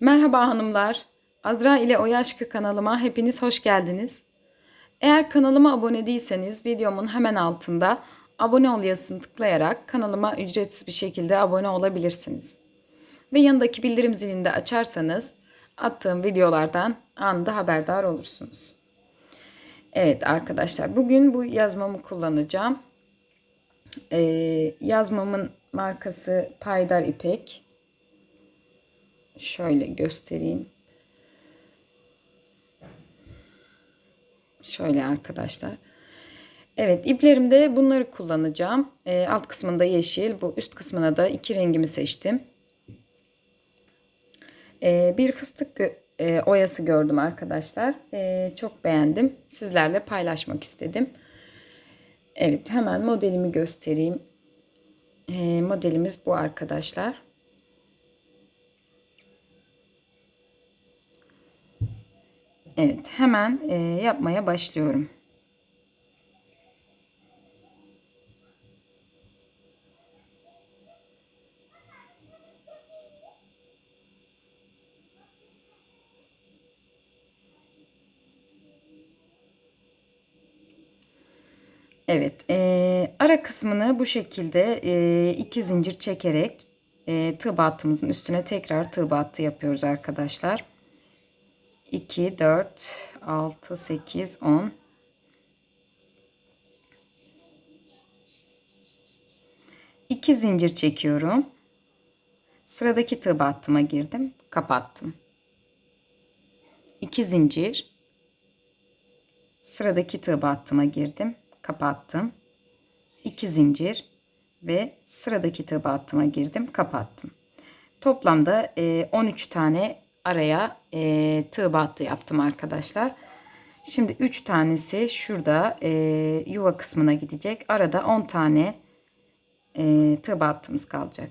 Merhaba hanımlar. Azra ile Oya Aşkı kanalıma hepiniz hoş geldiniz. Eğer kanalıma abone değilseniz videomun hemen altında abone ol yazısını tıklayarak kanalıma ücretsiz bir şekilde abone olabilirsiniz. Ve yanındaki bildirim zilini de açarsanız attığım videolardan anında haberdar olursunuz. Evet arkadaşlar bugün bu yazmamı kullanacağım. Ee, yazmamın markası Paydar İpek. Şöyle göstereyim. Şöyle arkadaşlar. Evet iplerimde bunları kullanacağım. Ee, alt kısmında yeşil. Bu üst kısmına da iki rengimi seçtim. Ee, bir fıstık e, oyası gördüm arkadaşlar. Ee, çok beğendim. Sizlerle paylaşmak istedim. Evet hemen modelimi göstereyim. Ee, modelimiz bu arkadaşlar. Evet hemen e, yapmaya başlıyorum. Evet, e, ara kısmını bu şekilde e, iki zincir çekerek e, tığ battığımızın üstüne tekrar tığ battı yapıyoruz arkadaşlar. 2, 4, 6, 8, 10. İki zincir çekiyorum. Sıradaki tığ battıma girdim. Kapattım. İki zincir. Sıradaki tığ battıma girdim. Kapattım. İki zincir ve sıradaki tığ battıma girdim. Kapattım. Toplamda 13 tane araya e, tığ battı yaptım arkadaşlar. Şimdi 3 tanesi şurada e, yuva kısmına gidecek. Arada 10 tane e, tığ battığımız kalacak.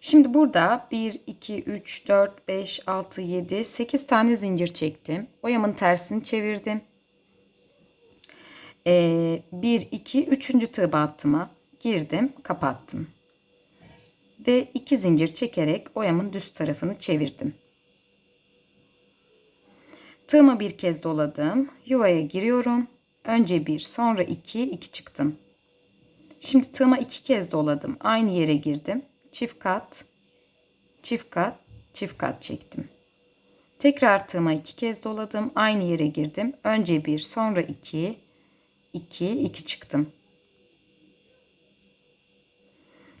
Şimdi burada 1, 2, 3, 4, 5, 6, 7, 8 tane zincir çektim. Oyamın tersini çevirdim. E, 1, 2, 3. tığ battıma girdim, kapattım ve iki zincir çekerek oyamın düz tarafını çevirdim. Tığımı bir kez doladım. Yuvaya giriyorum. Önce bir, sonra iki, iki çıktım. Şimdi tığıma iki kez doladım. Aynı yere girdim. Çift kat, çift kat, çift kat çektim. Tekrar tığıma iki kez doladım. Aynı yere girdim. Önce bir, sonra iki, iki, iki çıktım.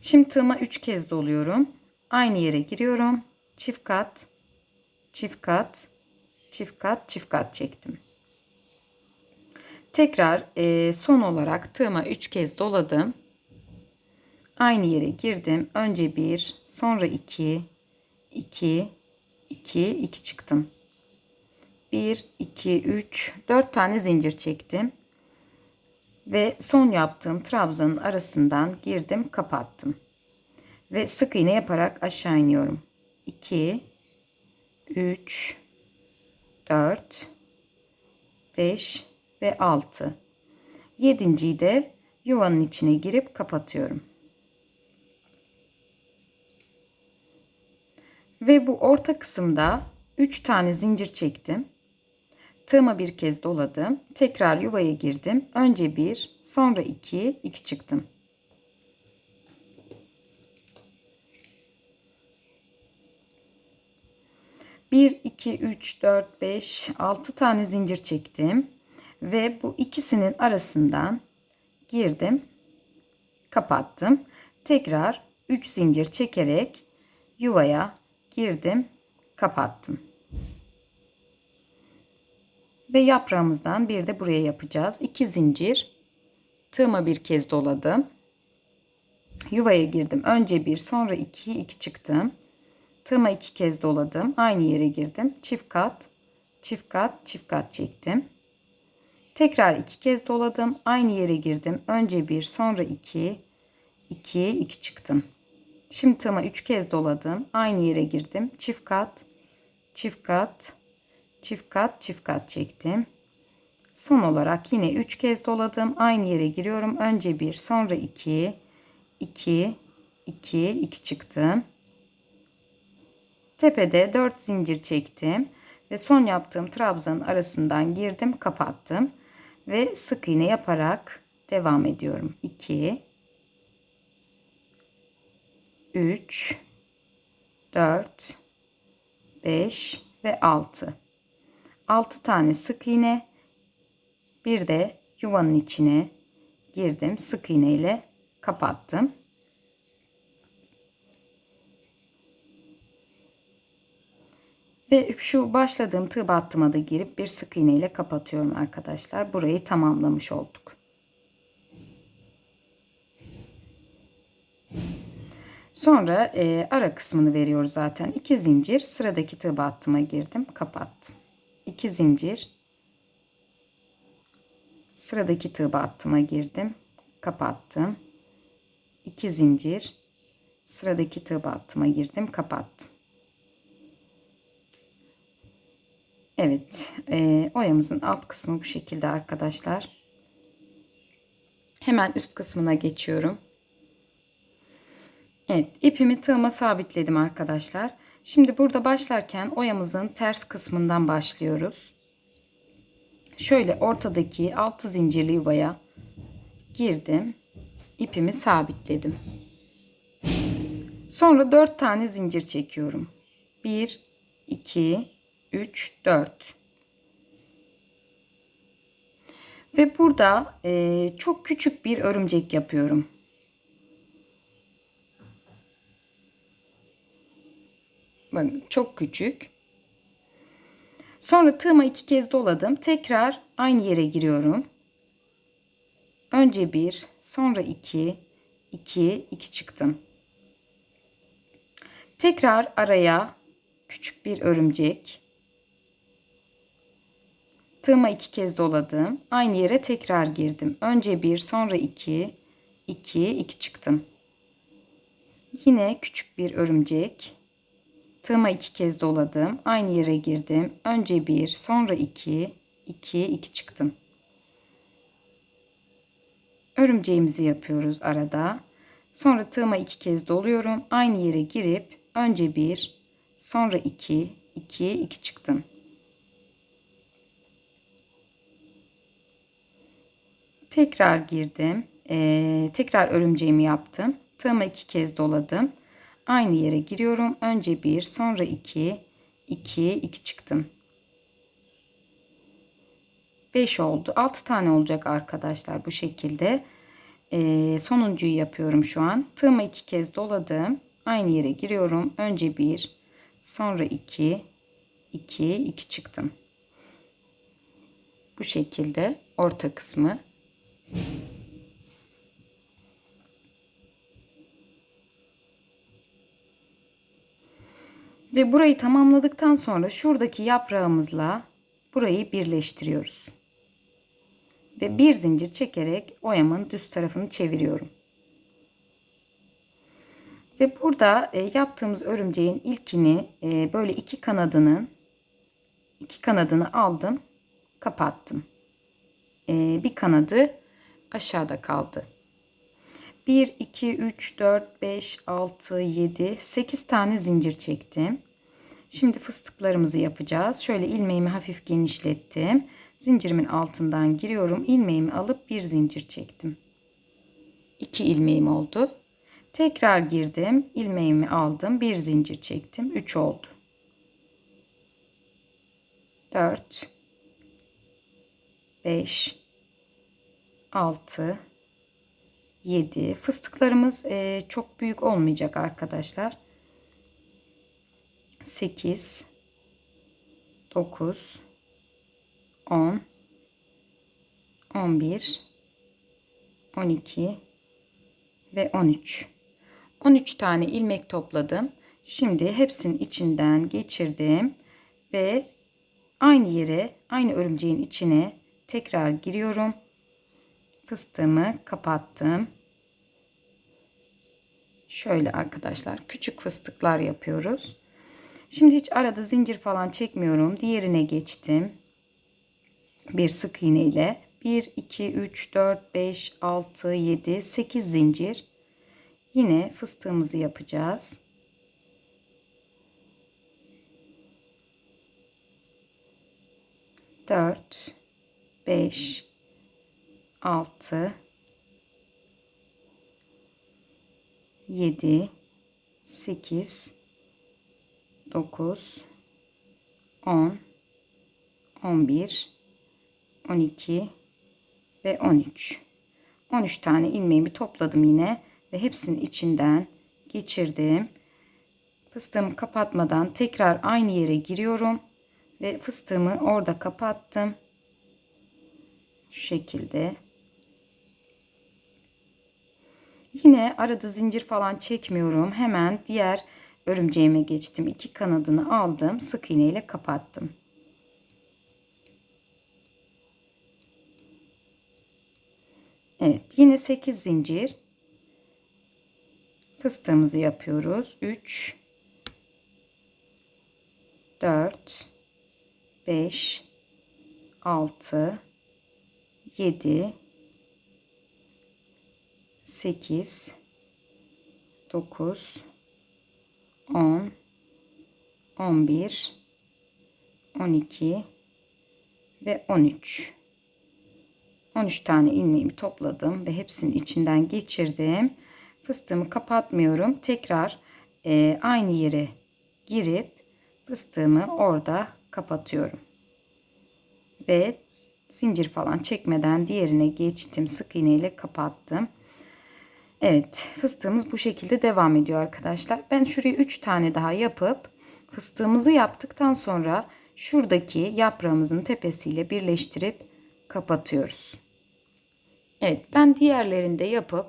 Şimdi tığıma 3 kez doluyorum. Aynı yere giriyorum. Çift kat, çift kat, çift kat, çift kat çektim. Tekrar e, son olarak tığıma 3 kez doladım. Aynı yere girdim. Önce 1, sonra 2, 2, 2, 2 çıktım. 1, 2, 3, 4 tane zincir çektim. Ve son yaptığım trabzanın arasından girdim kapattım. Ve sık iğne yaparak aşağı iniyorum. 2 3 4 5 ve 6. Yedinciyi de yuvanın içine girip kapatıyorum. Ve bu orta kısımda 3 tane zincir çektim. Tığıma bir kez doladım. Tekrar yuvaya girdim. Önce bir, sonra iki, iki çıktım. Bir, iki, üç, dört, beş, altı tane zincir çektim. Ve bu ikisinin arasından girdim. Kapattım. Tekrar 3 zincir çekerek yuvaya girdim. Kapattım. Ve yaprağımızdan bir de buraya yapacağız. 2 zincir. Tığıma bir kez doladım. Yuvaya girdim. Önce bir sonra iki, iki çıktım. Tığıma iki kez doladım. Aynı yere girdim. Çift kat, çift kat, çift kat çektim. Tekrar iki kez doladım. Aynı yere girdim. Önce bir sonra iki, iki, iki çıktım. Şimdi tığıma üç kez doladım. Aynı yere girdim. Çift kat, çift kat, çift kat çift kat çektim. Son olarak yine 3 kez doladım. Aynı yere giriyorum. Önce 1 sonra 2 2 2 2 çıktım. Tepede 4 zincir çektim ve son yaptığım trabzanın arasından girdim, kapattım ve sık iğne yaparak devam ediyorum. 2 3 4 5 ve 6. 6 tane sık iğne. Bir de yuvanın içine girdim. Sık iğne ile kapattım. Ve şu başladığım tığ battıma da girip bir sık iğne ile kapatıyorum arkadaşlar. Burayı tamamlamış olduk. Sonra e, ara kısmını veriyoruz zaten. 2 zincir sıradaki tığ battıma girdim. Kapattım. 2 zincir sıradaki tığ battıma girdim. Kapattım. 2 zincir sıradaki tığ battıma girdim. Kapattım. Evet. E, oyamızın alt kısmı bu şekilde arkadaşlar. Hemen üst kısmına geçiyorum. Evet ipimi tığıma sabitledim arkadaşlar. Şimdi burada başlarken oyamızın ters kısmından başlıyoruz. Şöyle ortadaki altı zincirli yuvaya girdim. ipimi sabitledim. Sonra 4 tane zincir çekiyorum. 1 2 3 4 Ve burada e, çok küçük bir örümcek yapıyorum. Çok küçük. Sonra tığıma iki kez doladım. Tekrar aynı yere giriyorum. Önce bir, sonra iki, iki, iki çıktım. Tekrar araya küçük bir örümcek. Tığıma iki kez doladım. Aynı yere tekrar girdim. Önce bir, sonra iki, iki, iki çıktım. Yine küçük bir örümcek. Tığıma iki kez doladım. Aynı yere girdim. Önce bir, sonra iki, iki, iki çıktım. Örümceğimizi yapıyoruz arada. Sonra tığıma iki kez doluyorum. Aynı yere girip önce bir, sonra iki, iki, iki çıktım. Tekrar girdim. Ee, tekrar örümceğimi yaptım. Tığıma iki kez doladım. Aynı yere giriyorum. Önce bir, sonra iki, iki, iki çıktım. Beş oldu. Altı tane olacak arkadaşlar bu şekilde. Ee, sonuncuyu yapıyorum şu an. Tığımı iki kez doladım. Aynı yere giriyorum. Önce bir, sonra iki, iki, iki çıktım. Bu şekilde orta kısmı Ve burayı tamamladıktan sonra şuradaki yaprağımızla burayı birleştiriyoruz. Ve bir zincir çekerek oyamın düz tarafını çeviriyorum. Ve burada e, yaptığımız örümceğin ilkini e, böyle iki kanadının iki kanadını aldım, kapattım. E, bir kanadı aşağıda kaldı. 1, 2, 3, 4, 5, 6, 7, 8 tane zincir çektim. Şimdi fıstıklarımızı yapacağız. Şöyle ilmeğimi hafif genişlettim. Zincirimin altından giriyorum. İlmeğimi alıp bir zincir çektim. 2 ilmeğim oldu. Tekrar girdim. ilmeğimi aldım. Bir zincir çektim. 3 oldu. 4 5 6 7. Fıstıklarımız e, çok büyük olmayacak arkadaşlar. 8 9 10 11 12 ve 13. 13 tane ilmek topladım. Şimdi hepsinin içinden geçirdim ve aynı yere, aynı örümceğin içine tekrar giriyorum fıstığımı kapattım. Şöyle arkadaşlar küçük fıstıklar yapıyoruz. Şimdi hiç arada zincir falan çekmiyorum. Diğerine geçtim. Bir sık iğne ile 1 2 3 4 5 6 7 8 zincir. Yine fıstığımızı yapacağız. Dört, beş, 6 7 8 9 10 11 12 ve 13 13 tane ilmeğimi topladım yine ve hepsinin içinden geçirdim. Fıstığımı kapatmadan tekrar aynı yere giriyorum ve fıstığımı orada kapattım. Şu şekilde yine arada zincir falan çekmiyorum. Hemen diğer örümceğime geçtim. İki kanadını aldım sık iğne ile kapattım. Evet yine 8 zincir. Fıstığımızı yapıyoruz. 3 4 5 6 7 8 9 10 11 12 ve 13 13 tane ilmeğimi topladım ve hepsinin içinden geçirdim. Fıstığımı kapatmıyorum. Tekrar e, aynı yere girip fıstığımı orada kapatıyorum. Ve zincir falan çekmeden diğerine geçtim. Sık iğne ile kapattım Evet fıstığımız bu şekilde devam ediyor arkadaşlar. Ben şuraya 3 tane daha yapıp fıstığımızı yaptıktan sonra şuradaki yaprağımızın tepesiyle birleştirip kapatıyoruz. Evet ben diğerlerinde yapıp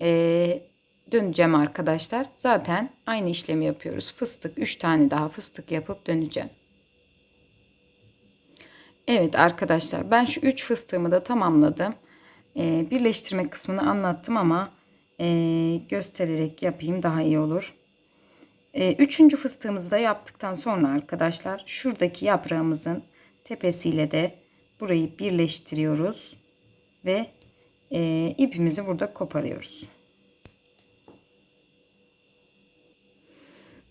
e, döneceğim arkadaşlar. Zaten aynı işlemi yapıyoruz. Fıstık 3 tane daha fıstık yapıp döneceğim. Evet arkadaşlar ben şu 3 fıstığımı da tamamladım. Ee, birleştirme kısmını anlattım ama e, göstererek yapayım daha iyi olur. Ee, üçüncü fıstığımızı da yaptıktan sonra arkadaşlar şuradaki yaprağımızın tepesiyle de burayı birleştiriyoruz. Ve e, ipimizi burada koparıyoruz.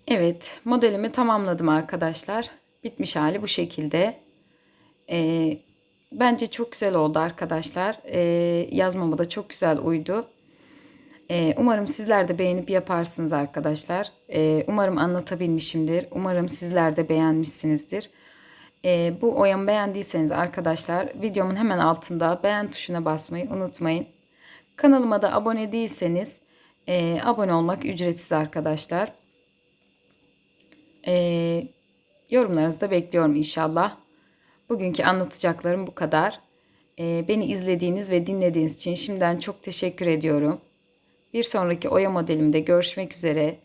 Evet modelimi tamamladım arkadaşlar. Bitmiş hali bu şekilde. E, bence çok güzel oldu arkadaşlar. E, yazmama da çok güzel uydu. E, umarım sizler de beğenip yaparsınız arkadaşlar. E, umarım anlatabilmişimdir. Umarım sizler de beğenmişsinizdir. E, bu oyamı beğendiyseniz arkadaşlar videomun hemen altında beğen tuşuna basmayı unutmayın. Kanalıma da abone değilseniz e, abone olmak ücretsiz arkadaşlar. Yorumlarınızı da bekliyorum inşallah. Bugünkü anlatacaklarım bu kadar. Ee, beni izlediğiniz ve dinlediğiniz için şimdiden çok teşekkür ediyorum. Bir sonraki oya modelimde görüşmek üzere.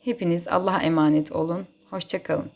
Hepiniz Allah'a emanet olun. Hoşçakalın.